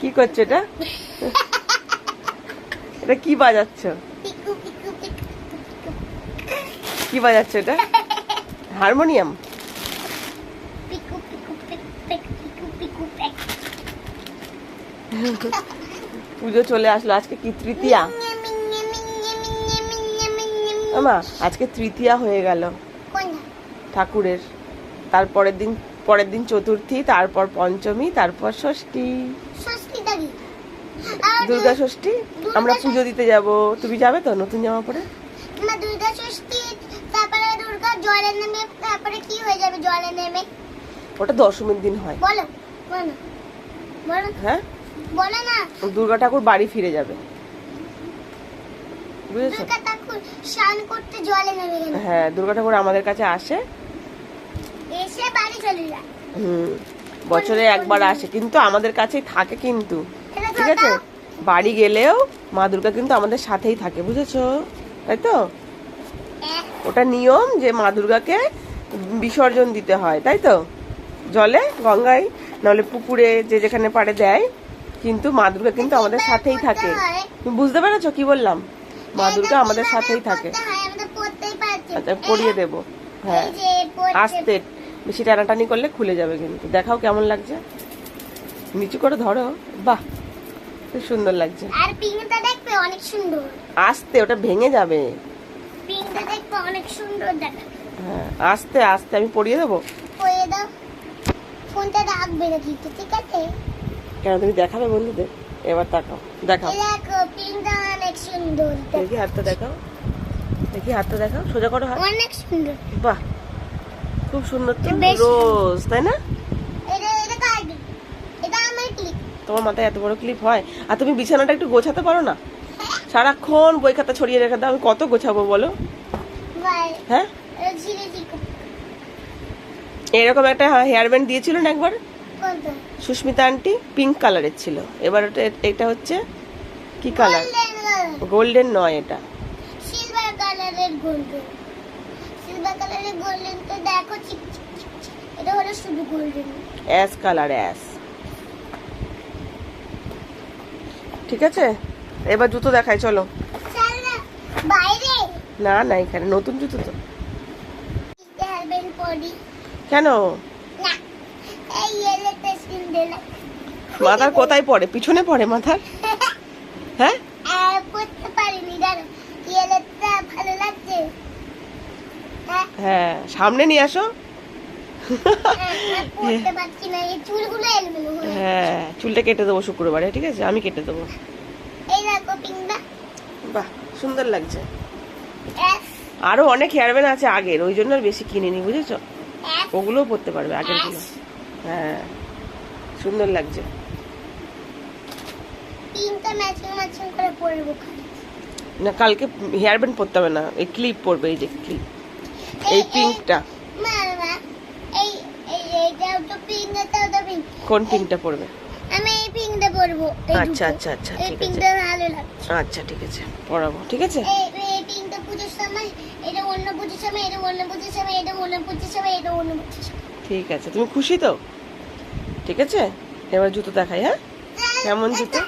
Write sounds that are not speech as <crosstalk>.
কি করছ এটা? এটা কি বাজাচ্ছ? কি বাজাচ্ছ এটা? হারমোনিয়াম? পুজো চলে আসলো আজকে কি তৃতীয়া? আমা আজকে তৃতীয়া হয়ে গেল। ঠাকুরের। তারপরের দিন পরের দিন চতুর্থী তারপর পঞ্চমী তারপর ষষ্ঠী। দুর্গা ষষ্ঠী? আমরা পুজো দিতে যাব। তুমি যাবে তো নতুন জামা পরে? দুর্গা ষষ্ঠী তারপরে দুর্গা জলে নেমে তারপরে কি হয়ে যাবে জলে নেমে? ওটা দশমীর দিন হয়। বলো বলো বলো। হ্যাঁ? বলো না। দুর্গা ঠাকুর বাড়ি ফিরে যাবে। বুঝেছ? দুর্গা ঠাকুর স্নান করতে জলে নেমে গেল। হ্যাঁ দুর্গা ঠাকুর আমাদের কাছে আসে। এসে বাড়ি চলে যায়। হুম। বছরে একবার আসে কিন্তু আমাদের কাছেই থাকে কিন্তু। ঠিক আছে? বাড়ি গেলেও মা দুর্গা কিন্তু আমাদের সাথেই থাকে বুঝেছ? তাই তো? ওটা নিয়ম যে মা দুর্গাকে বিসর্জন দিতে হয় তাই তো? জলে গঙ্গায় নাহলে পুকুরে যে যেখানে পারে দেয় কিন্তু মা দুর্গা কিন্তু আমাদের সাথেই থাকে। তুমি বুঝতে পেরেছ কি বললাম? মা দুর্গা আমাদের সাথেই থাকে। আচ্ছা পড়িয়ে দেবো। হ্যাঁ। আস্তে। বেশি টানাটানি করলে খুলে যাবে কিন্তু। দেখাও কেমন লাগছে। নিচু করে ধরো। বাহ খুব সুন্দর লাগছে। আর পিঙ্কটা দেখবে অনেক সুন্দর। আস্তে ওটা ভেঙে যাবে। পিঙ্কটা দেখবে অনেক সুন্দর দেখাবে হ্যাঁ আস্তে আস্তে আমি পরিয়ে দেবো। পরে দাও। ফোনটা রাখবে না কিন্তু ঠিক আছে? কেন তুমি দেখাবে বন্ধুদের? এবার তাকাও দেখাও। দেখো পিঙ্কটা অনেক সুন্দর। দেখি হাতটা দেখাও। দেখি হাতটা দেখাও। সোজা করো হাত। অনেক সুন্দর। বাহ। খুব সুন্দর তো রোজ তাই না? তোমার মাথায় এত বড় ক্লিপ হয়। আর তুমি বিছানাটা একটু গোছাতে পারো না? সারাক্ষণ বই খাতা ছড়িয়ে রেখে দাও আমি কত গোছাবো বলো? হ্যাঁ? এরকম একটা হেয়ার ব্যান্ড দিয়েছিল না একবার? সুস্মিতা আন্টি পিঙ্ক কালারের ছিল। এবার এটা হচ্ছে কি কালার গোল্ডেন নয় এটা। সিলভার কালারের গোল্ডেন কালারের গোল্ডেন তো দেখো। এটা হলো শুধু গোল্ডেন অ্যাশ কালার অ্যাশ ঠিক আছে? এবার জুতো দেখাই চলো। না বাইরে। না এখানে নতুন জুতো তো। কেন? মাথার কোথায় পড়ে? পিছনে পড়ে মাথার? <laughs> হ্যাঁ আর পড়তে পারিনি জানো ইয়েলোটা ভালো লাগছে হ্যাঁ হ্যাঁ সামনে নিয়ে আসো। চুলগুলো এলোমেলো হয়ে। হ্যাঁ চুলটা কেটে দেবো শুক্রবারে ঠিক আছে? আমি কেটে দেবো। বাহ সুন্দর লাগছে। আরও অনেক হেয়ার ব্যান্ড আছে আগের ওই জন্য আর বেশি কিনিনি বুঝেছ? ওগুলোও পরতে পারবে আগেরগুলো। হ্যাঁ সুন্দর লাগছে। না কালকে হেয়ার ব্যান্ড পরতে হবে না এই ক্লিপ পরবে এই যে ক্লিপ এই পিঙ্কটা। কোন পিঙ্কটা পরবে? আমি এই পিঙ্কটা পরবো। আচ্ছা, আচ্ছা, আচ্ছা, এই পিঙ্কটা ভালো লাগছে। আচ্ছা ঠিক আছে পরাবো ঠিক আছে? এই এই পিঙ্কটা পুজোর সময় এটা অন্য পুজোর সময় এটা অন্য পুজোর সময় এটা অন্য পুজোর সময় এটা অন্য পুজোর সময়। ঠিক আছে তুমি খুশি তো? ঠিক আছে? এবার জুতো দেখাই হ্যাঁ? কেমন জুতো?